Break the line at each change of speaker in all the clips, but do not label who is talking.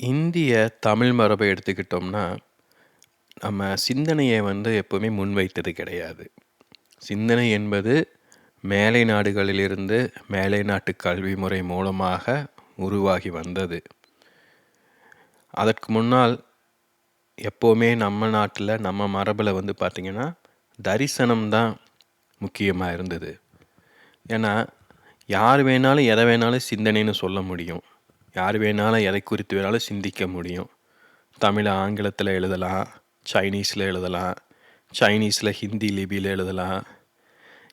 இந்திய தமிழ் மரபை எடுத்துக்கிட்டோம்னா, நம்ம சிந்தனைய வந்து எப்பவுமே முன்வைத்தது கிடையாது. சிந்தனை என்பது மேலை நாடுகளிலிருந்து மேலை நாட்டு கல்வி முறை மூலமாக உருவாகி வந்தது. அதற்கு முன்னால் எப்பவுமே நம்ம நாட்டில் நம்ம மரபில் வந்து பார்த்திங்கன்னா, தரிசனம் தான் முக்கியமாக இருந்தது. ஏன்னா, யார் வேணாலும் எதை வேணாலும் சிந்தனைன்னு சொல்ல முடியும். யார் வேணாலும் எதை குறித்து வேணாலும் சிந்திக்க முடியும். தமிழை ஆங்கிலத்தில் எழுதலாம், சைனீஸில் எழுதலாம், சைனீஸில் ஹிந்தி லிபியில் எழுதலாம்.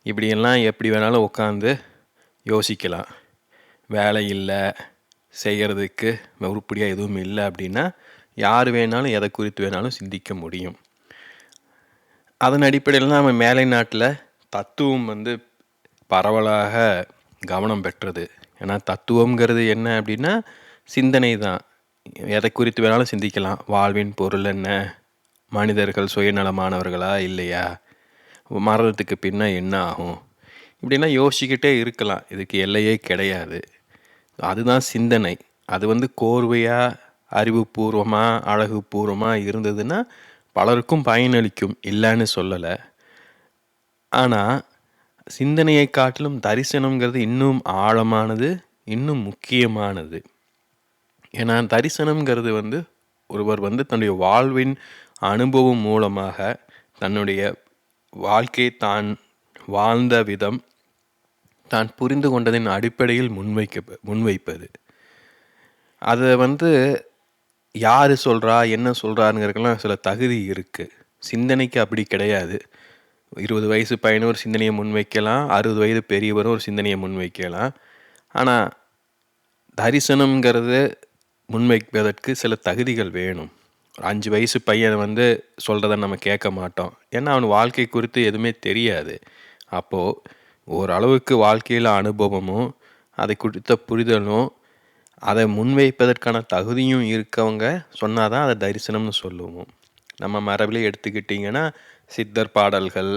இப்படியெல்லாம் எப்படி வேணாலும் உட்காந்து யோசிக்கலாம். வேலை இல்லை, செய்கிறதுக்கு உருப்படியாக எதுவும் இல்லை அப்படின்னா, யார் வேணாலும் எதை குறித்து வேணாலும் சிந்திக்க முடியும். அதன் அடிப்படையில் நம்ம மேலை நாட்டில் தத்துவம் வந்து பரவலாக கவனம் பெற்றது. ஏன்னா தத்துவம்ங்கிறது என்ன அப்படின்னா, சிந்தனை தான். எதை குறித்து வேணாலும் சிந்திக்கலாம். வாழ்வின் பொருள் என்ன? மனிதர்கள் சுயநலமானவர்களா? இல்லையா? மரணத்துக்கு பின்ன என்ன ஆகும்? இப்படிலாம் யோசிச்சுக்கிட்டே இருக்கலாம். இதுக்கு எல்லையே கிடையாது. அதுதான் சிந்தனை. அது வந்து கோர்வையாக அறிவுபூர்வமாக அழகுபூர்வமாக இருந்ததுன்னா பலருக்கும் பயனளிக்கும் இல்லைன்னு சொல்லலை ஆனால் சிந்தனையை காட்டிலும் தரிசனம்ங்கிறது இன்னும் ஆழமானது இன்னும் முக்கியமானது. ஏன்னா தரிசனம்ங்கிறது வந்து ஒருவர் வந்து தன்னுடைய வாழ்வின் அனுபவம் மூலமாக தன்னுடைய வாழ்க்கை தான் வாழ்ந்த விதம் தான் புரிந்து கொண்டதின் அடிப்படையில் முன்வைக்க முன்வைப்பது. அதை வந்து யார் சொல்கிறா என்ன சொல்கிறாருங்கிறதுக்கெல்லாம் சில தகுதி இருக்குது சிந்தனைக்கு அப்படி கிடையாது. இருபது வயசு பையனும் ஒரு சிந்தனையை முன்வைக்கலாம் அறுபது வயது பெரியவரும் ஒரு சிந்தனையை முன்வைக்கலாம். ஆனால் தரிசனம்ங்கிறது முன்வைப்பதற்கு சில தகுதிகள் வேணும். ஒரு அஞ்சு வயசு பையனை வந்து சொல்கிறத நம்ம கேட்க மாட்டோம். ஏன்னா அவன் வாழ்க்கை குறித்து எதுவுமே தெரியாது. அப்போது ஓரளவுக்கு வாழ்க்கையில் அனுபவமும் அதை குறித்த புரிதலும் அதை முன்வைப்பதற்கான தகுதியும் இருக்கவங்க சொன்னால் தான் அதை தரிசனம்னு சொல்லுவோம். நம்ம மரபிலே எடுத்துக்கிட்டிங்கன்னா சித்தர் பாடல்கள்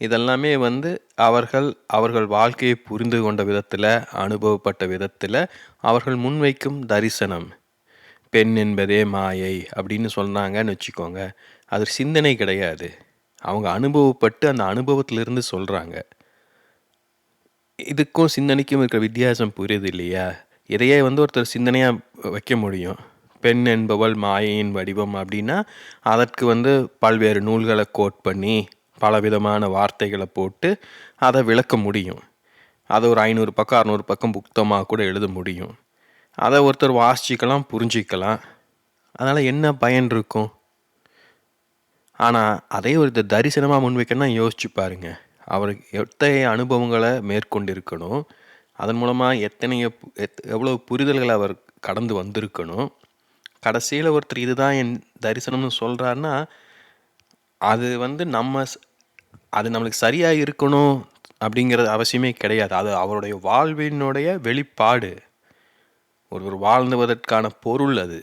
இதெல்லாமே வந்து அவர்கள் அவர்கள் வாழ்க்கையை புரிந்து கொண்ட விதத்தில் அனுபவப்பட்ட விதத்தில் அவர்கள் முன்வைக்கும் தரிசனம். பெண் என்பதே மாயை அப்படின்னு சொன்னாங்கன்னு வச்சுக்கோங்க. அது சிந்தனை கிடையாது. அவங்க அனுபவப்பட்டு அந்த அனுபவத்திலிருந்து சொல்கிறாங்க இதுக்கும் சிந்தனைக்கும் இருக்கிற வித்தியாசம் புரியுது இல்லையா? இதையே வந்து ஒருத்தர் சிந்தனையாக வைக்க முடியும். பெண் என்பவள் மாயையின் வடிவம் அப்படின்னா அதற்கு வந்து பல்வேறு நூல்களை கோட் பண்ணி பலவிதமான வார்த்தைகளை போட்டு அதை விளக்க முடியும். அதை ஒரு ஐநூறு பக்கம் அறநூறு பக்கம் புக்தமாக கூட எழுத முடியும். அதை ஒருத்தர் வாசிக்கலாம் புரிஞ்சிக்கலாம். அதனால் என்ன பயன் இருக்கும்? ஆனால் அதே ஒரு தரிசனமாக முன்வைக்கணும்னா யோசிச்சு பாருங்க. அவர் எத்தனை அனுபவங்களை மேற்கொண்டிருக்கணும் அதன் மூலமாக எத்தனையோ எத் எவ்வளோ புரிதல்களை அவர் கடந்து வந்திருக்கணும் கடைசியில் ஒருத்தர் இதுதான் என் தரிசனம்னு சொல்கிறாருன்னா அது வந்து நம்ம அது நம்மளுக்கு சரியாக இருக்கணும் அப்படிங்கிறது அவசியமே கிடையாது. அது அவருடைய வாழ்வினுடைய வெளிப்பாடு. ஒருவர் வாழ்ந்துவதற்கான பொருள் அது.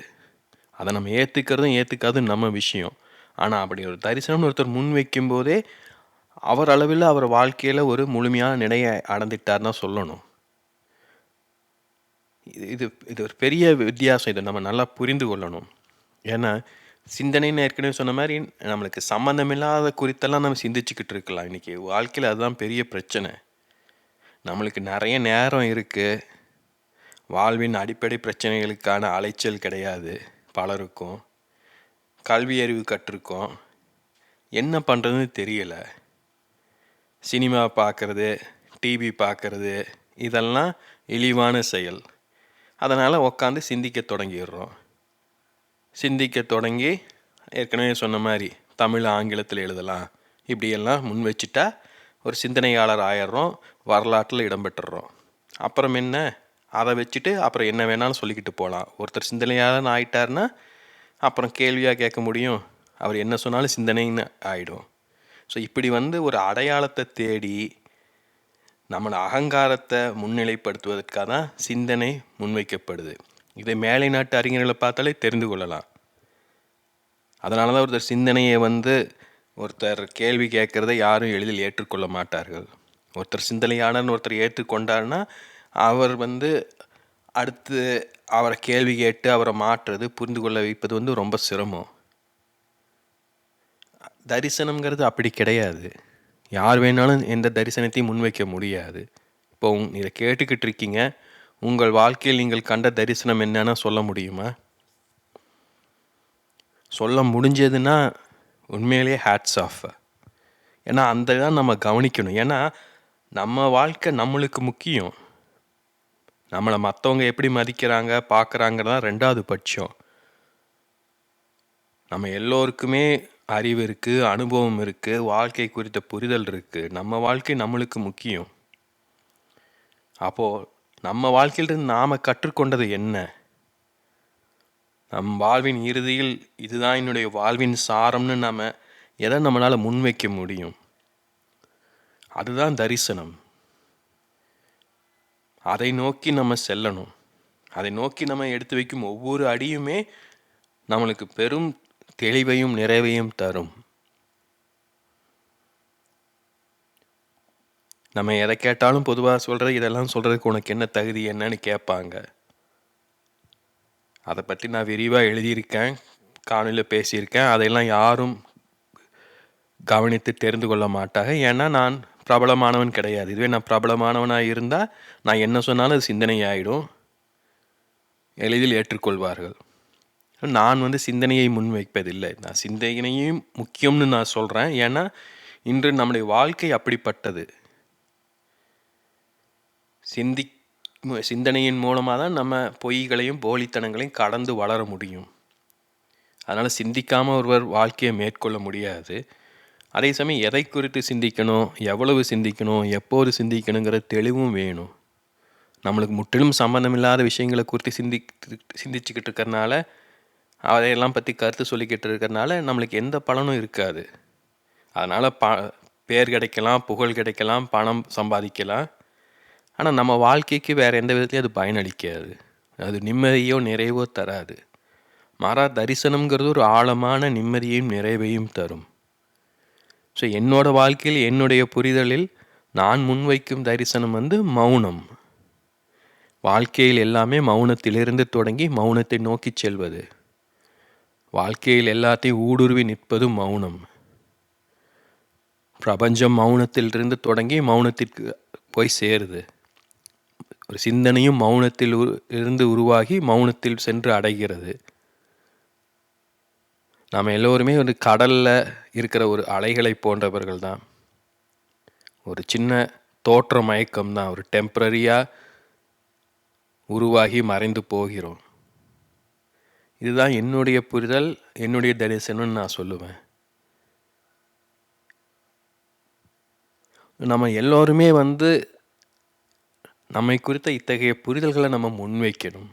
அதை நம்ம ஏற்றுக்கிறதும் ஏற்றுக்காதும் நம்ம விஷயம். ஆனால் அப்படி ஒரு தரிசனம்னு ஒருத்தர் முன் வைக்கும் போதே அவர் அளவில் அவர் வாழ்க்கையில் ஒரு முழுமையான நிலையை அடைந்துட்டார்னா சொல்லணும். இது இது ஒரு பெரிய வித்தியாசம் இதை நம்ம நல்லா புரிந்து கொள்ளணும். ஏன்னா சிந்தனைன்னு ஏற்கனவே சொன்ன மாதிரி நம்மளுக்கு சம்மந்தமில்லாத குறித்தெல்லாம் நம்ம சிந்திச்சுக்கிட்டு இருக்கலாம். இன்றைக்கி வாழ்க்கையில் அதுதான் பெரிய பிரச்சனை. நம்மளுக்கு நிறைய நேரம் இருக்குது வாழ்வின் அடிப்படை பிரச்சனைகளுக்கான அலைச்சல் கிடையாது பலருக்கும். கல்வி அறிவு கற்றுருக்கோம் என்ன பண்ணுறதுன்னு தெரியலை. சினிமா பார்க்குறது டிவி பார்க்குறது இதெல்லாம் இழிவான செயல். அதனால் உக்காந்து சிந்திக்க தொடங்கிடுறோம். சிந்திக்க தொடங்கி ஏற்கனவே சொன்ன மாதிரி தமிழ் ஆங்கிலத்தில் எழுதலாம். இப்படியெல்லாம் முன் வச்சுட்டா ஒரு சிந்தனையாளர் ஆயிடுறோம் வரலாற்றில் இடம்பெற்றுறோம் அப்புறம் என்ன? அதை வச்சுட்டு அப்புறம் என்ன வேணாலும் சொல்லிக்கிட்டு போகலாம் ஒருத்தர் சிந்தனையாளன் ஆயிட்டார்னா அப்புறம் கேள்வியாக கேட்க முடியும். அவர் என்ன சொன்னாலும் சிந்தனைன்னு ஆகிடும் ஸோ இப்படி வந்து ஒரு அடையாளத்தை தேடி நம்மளோட அகங்காரத்தை முன்னிலைப்படுத்துவதற்காக தான் சிந்தனை முன்வைக்கப்படுது. இதை மேலை நாட்டு அறிஞர்களை பார்த்தாலே தெரிந்து கொள்ளலாம். அதனால தான் ஒருத்தர் சிந்தனையை வந்து ஒருத்தர் கேள்வி கேட்குறத யாரும் எளிதில் ஏற்றுக்கொள்ள மாட்டார்கள். ஒருத்தர் சிந்தனையாளர்னு ஒருத்தர் ஏற்றுக்கொண்டார்னா அவர் வந்து அடுத்து அவரை கேள்வி கேட்டு அவரை மாற்றுறது புரிந்து கொள்ள வைப்பது வந்து ரொம்ப சிரமம். தரிசனம்ங்கிறது அப்படி கிடையாது. யார் வேணாலும் எந்த தரிசனத்தையும் முன்வைக்க முடியாது. இப்போ உங் இதை கேட்டுக்கிட்டு இருக்கீங்க. உங்கள் வாழ்க்கையில் நீங்கள் கண்ட தரிசனம் என்னன்னா சொல்ல முடியுமா? சொல்ல முடிஞ்சதுன்னா உண்மையிலேயே ஹேட்ஸ் ஆஃப் ஏன்னா அந்த தான் நம்ம கவனிக்கணும். ஏன்னா நம்ம வாழ்க்கை நம்மளுக்கு முக்கியம். நம்மளை மற்றவங்க எப்படி மதிக்கிறாங்க பார்க்குறாங்கிறதான் ரெண்டாவது பட்சம். நம்ம எல்லோருக்குமே அறிவு இருக்குது அனுபவம் இருக்குது வாழ்க்கை குறித்த புரிதல் இருக்குது நம்ம வாழ்க்கை நம்மளுக்கு முக்கியம். அப்போது நம்ம வாழ்க்கையிலிருந்து நாம் கற்றுக்கொண்டது என்ன? நம் வாழ்வின் இறுதியில் இதுதான் என்னுடைய வாழ்வின் சாரம்னு நாம் எதை நம்மளால் முன்வைக்க முடியும்? அதுதான் தரிசனம். அதை நோக்கி நம்ம செல்லணும். அதை நோக்கி நம்ம எடுத்து வைக்கும் ஒவ்வொரு அடியுமே நம்மளுக்கு பெரும் தெளிவையும் நிறைவையும் தரும். நம்ம எதை கேட்டாலும் பொதுவாக சொல்கிறது இதெல்லாம் சொல்கிறதுக்கு உனக்கு என்ன தகுதி என்னன்னு கேட்பாங்க. அதை பற்றி நான் விரிவாக எழுதியிருக்கேன் காணொலியில் பேசியிருக்கேன். அதையெல்லாம் யாரும் கவனித்து தெரிந்து கொள்ள மாட்டாங்க. ஏன்னா நான் பிரபலமானவன் கிடையாது. இதுவே நான் பிரபலமானவனாக இருந்தால் நான் என்ன சொன்னாலும் அது சிந்தனை ஆகிடும் எளிதில் ஏற்றுக்கொள்வார்கள். நான் வந்து சிந்தனையை முன்வைப்பதில்லை. நான் சிந்தனையும் முக்கியம்னு நான் சொல்கிறேன் ஏன்னா இன்று நம்முடைய வாழ்க்கை அப்படிப்பட்டது. சிந்தி சிந்தனையின் மூலமாக தான் நம்ம பொய்களையும் போலித்தனங்களையும் கடந்து வளர முடியும். அதனால் சிந்திக்காமல் ஒருவர் வாழ்க்கையை மேற்கொள்ள முடியாது. அதே சமயம் எதை குறித்து சிந்திக்கணும் எவ்வளவு சிந்திக்கணும் எப்போது சிந்திக்கணுங்கிற தெளிவும் வேணும். நம்மளுக்கு முற்றிலும் சம்மந்தமில்லாத விஷயங்களை குறித்து சிந்தி சிந்திச்சுக்கிட்டு இருக்கிறனால அதையெல்லாம் பற்றி கருத்து சொல்லிக்கிட்டு இருக்கிறனால நம்மளுக்கு எந்த பலனும் இருக்காது. அதனால் ப பேர் கிடைக்கலாம் புகழ் கிடைக்கலாம் பணம் சம்பாதிக்கலாம். ஆனால் நம்ம வாழ்க்கைக்கு வேறு எந்த விதத்துலையும் அது பயனளிக்காது. அது நிம்மதியோ நிறைவோ தராது. மாறா தரிசனம்ங்கிறது ஒரு ஆழமான நிம்மதியையும் நிறைவையும் தரும். ஸோ என்னோடய வாழ்க்கையில் என்னுடைய புரிதலில் நான் முன்வைக்கும் தரிசனம் வந்து மௌனம். வாழ்க்கையில் எல்லாமே மௌனத்திலிருந்து தொடங்கி மௌனத்தை நோக்கி செல்வது. வாழ்க்கையில் எல்லாத்தையும் ஊடுருவி நிற்பது மௌனம். பிரபஞ்சம் மௌனத்திலிருந்து தொடங்கி மௌனத்திற்கு போய் சேருது. ஒரு சிந்தனையும் மௌனத்தில் இருந்து உருவாகி மௌனத்தில் சென்று அடைகிறது. நாம் எல்லோருமே ஒரு கடலில் இருக்கிற ஒரு அலைகளை போன்றவர்கள் தான். ஒரு சின்ன தோற்ற மயக்கம் தான். ஒரு டெம்ப்ரரியாக உருவாகி மறைந்து போகிறோம். இதுதான் என்னுடைய புரிதல் என்னுடைய தரிசனம்னு நான் சொல்லுவேன். நம்ம எல்லோருமே வந்து நம்மை குறித்த இத்தகைய புரிதல்களை நம்ம முன்வைக்கணும்.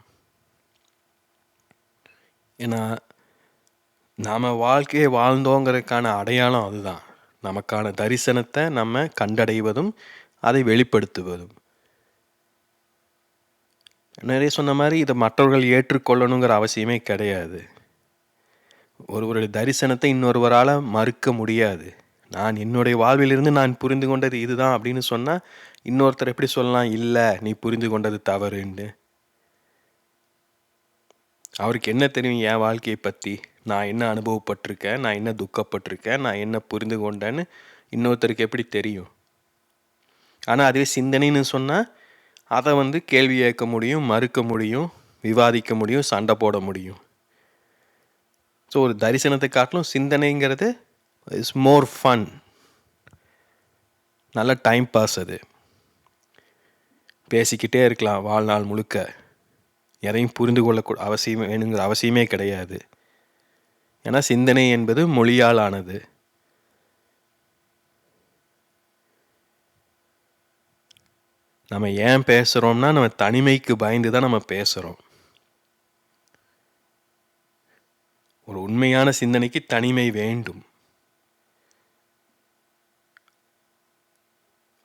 ஏன்னா நாம் வாழ்க்கையை வாழ்ந்தோங்கிறதுக்கான அடையாளம் அதுதான். நமக்கான தரிசனத்தை நம்ம கண்டடைவதும் அதை வெளிப்படுத்துவதும். நிறைய சொன்ன மாதிரி இதை மற்றவர்கள் ஏற்றுக்கொள்ளணுங்கிற அவசியமே கிடையாது. ஒருவருடைய தரிசனத்தை இன்னொருவரால் மறுக்க முடியாது. நான் என்னுடைய வாழ்விலிருந்து நான் புரிந்து கொண்டது இதுதான் அப்படின்னு சொன்னால் இன்னொருத்தர் எப்படி சொல்லலாம் இல்லை நீ புரிந்து கொண்டது தவறுன்னு. அவருக்கு என்ன தெரியும் என் வாழ்க்கையை பற்றி நான் என்ன அனுபவப்பட்டிருக்கேன்? நான் என்ன துக்கப்பட்டிருக்கேன்? நான் என்ன புரிந்து கொண்டேன்னு? இன்னொருத்தருக்கு எப்படி தெரியும்? ஆனால் அதுவே சிந்தனைன்னு சொன்னால் அதை வந்து கேள்வி கேட்க முடியும் மறுக்க முடியும் விவாதிக்க முடியும் சண்டை போட முடியும். ஸோ ஒரு தரிசனத்தை காட்டிலும் சிந்தனைங்கிறது இஸ் மோர் ஃபன் நல்ல டைம் பாஸ் அது. பேசிக்கிட்டே இருக்கலாம் வாழ்நாள் முழுக்க. எதையும் புரிந்து கொள்ளக்கூட அவசியம் வேணுங்கிற அவசியமே கிடையாது. ஏன்னா சிந்தனை என்பது மொழியால் ஆனது. நம்ம ஏன் பேசுகிறோம்னா நம்ம தனிமைக்கு பயந்து தான் நம்ம பேசுகிறோம் ஒரு உண்மையான சிந்தனைக்கு தனிமை வேண்டும்.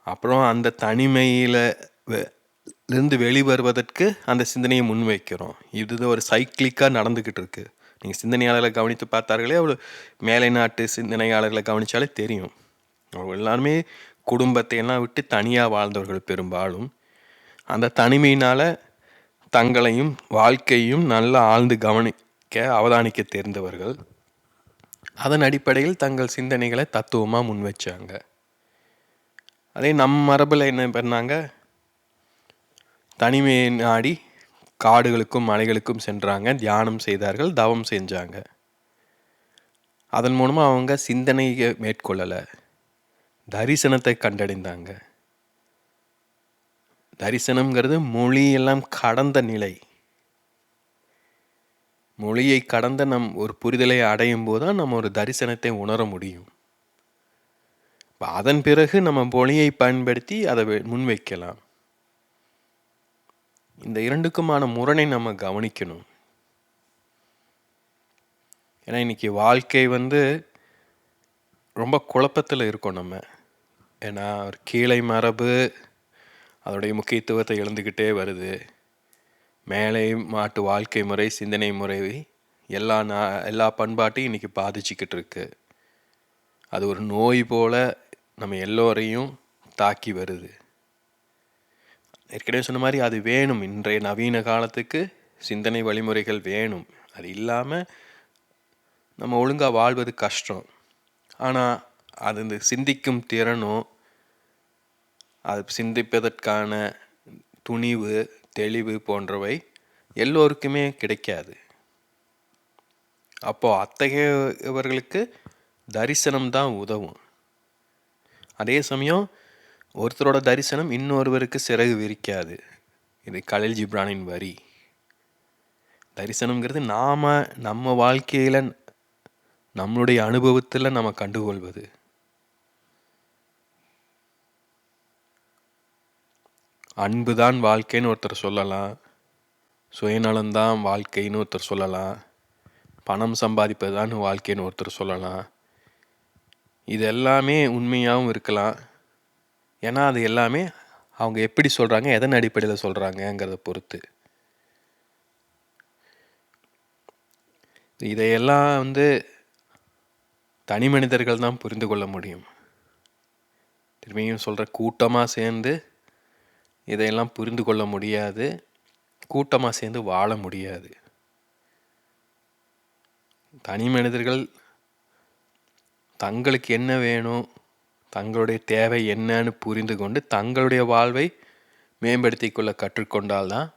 அப்புறம் அந்த தனிமையில் இருந்து வெளிவருவதற்கு அந்த சிந்தனையை முன்வைக்கிறோம். இது ஒரு சைக்கிளிக்காக நடந்துக்கிட்டு இருக்கு. நீங்கள் சிந்தனையாளர்களை கவனித்து பார்த்தார்களே அவ்வளோ மேலை நாட்டு சிந்தனையாளர்களை கவனித்தாலே தெரியும். அவங்க எல்லாருமே குடும்பத்தை எல்லாம் விட்டு தனியாக வாழ்ந்தவர்கள் பெரும்பாலும் அந்த தனிமையினால் தங்களையும் வாழ்க்கையும் நல்லா ஆழ்ந்து கவனிக்க அவதானிக்க தெரிந்தவர்கள் அதன் அடிப்படையில் தங்கள் சிந்தனைகளை தத்துவமாக முன் வச்சாங்க. அதே நம் மரபில் என்ன பண்ணாங்க? தனிமையை நாடி காடுகளுக்கும் மலைகளுக்கும் சென்றாங்க தியானம் செய்தார்கள் தவம் செஞ்சாங்க. அதன் மூலமாக அவங்க சிந்தனையை மேற்கொள்ளலை. தரிசனத்தை கண்டடைந்தாங்க. தரிசனம்ங்கிறது மொழியெல்லாம் கடந்த நிலை. மொழியை கடந்த நம் ஒரு புரிதலை அடையும் போது தான் நம்ம ஒரு தரிசனத்தை உணர முடியும். அதன் பிறகு நம்ம மொழியை பயன்படுத்தி அதை முன்வைக்கலாம். இந்த இரண்டுக்குமான முரணை நம்ம கவனிக்கணும். ஏன்னா இன்னைக்கு வாழ்க்கை வந்து ரொம்ப குழப்பத்தில் இருக்கோம் நம்ம. ஏன்னா ஒரு கீழை மரபு அதோடைய முக்கியத்துவத்தை இழந்துக்கிட்டே வருது. மேலை மாட்டு வாழ்க்கை முறை சிந்தனை முறை எல்லா நா எல்லா பண்பாட்டையும் இன்றைக்கி பாதிச்சுக்கிட்டு இருக்கு. அது ஒரு நோய் போல் நம்ம எல்லோரையும் தாக்கி வருது. ஏற்கனவே சொன்ன மாதிரி அது வேணும். இன்றைய நவீன காலத்துக்கு சிந்தனை வழிமுறைகள் வேணும். அது இல்லாமல் நம்ம ஒழுங்காக வாழ்வது கஷ்டம். ஆனால் அது இந்த சிந்திக்கும் திறனும் அது சிந்திப்பதற்கான துணிவு தெளிவு போன்றவை எல்லோருக்குமே கிடைக்காது. அப்போ அத்தகையவர்களுக்கு தரிசனம் தான் உதவும். அதே சமயம் ஒருத்தரோட தரிசனம் இன்னொருவருக்கு சிறகு விரிக்காது. இது கலில் ஜிப்ரானின் வரி. தரிசனம்ங்கிறது நாம் நம்ம வாழ்க்கையில் நம்மளுடைய அனுபவத்தில் நம்ம கண்டுகொள்வது. அன்பு தான் வாழ்க்கைன்னு ஒருத்தர் சொல்லலாம் சுயநலம்தான் வாழ்க்கைன்னு ஒருத்தர் சொல்லலாம் பணம் சம்பாதிப்பது தான் வாழ்க்கைன்னு ஒருத்தர் சொல்லலாம். இது எல்லாமே உண்மையாகவும் இருக்கலாம். ஏன்னா அது எல்லாமே அவங்க எப்படி சொல்கிறாங்க எதன் அடிப்படையில் சொல்கிறாங்கங்கிறத பொறுத்து. இதையெல்லாம் வந்து தனி மனிதர்கள் தான் புரிந்து கொள்ள முடியும். திரும்பியும் சொல்கிற கூட்டமாக சேர்ந்து இதையெல்லாம் புரிந்து கொள்ள முடியாது. கூட்டமாக சேர்ந்து வாழ முடியாது. தனி மனிதர்கள் தங்களுக்கு என்ன வேணும் தங்களுடைய தேவை என்னன்னு புரிந்து கொண்டு தங்களுடைய வாழ்வை மேம்படுத்தி கொள்ள கற்றுக்கொண்டால்தான்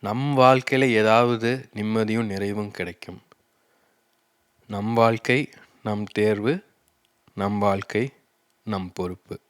நம் வாழ்க்கையில் ஏதாவது நிம்மதியும் நிறைவும் கிடைக்கும். நம் வாழ்க்கை நம் தேர்வு நம் வாழ்க்கை நம் பொறுப்பு.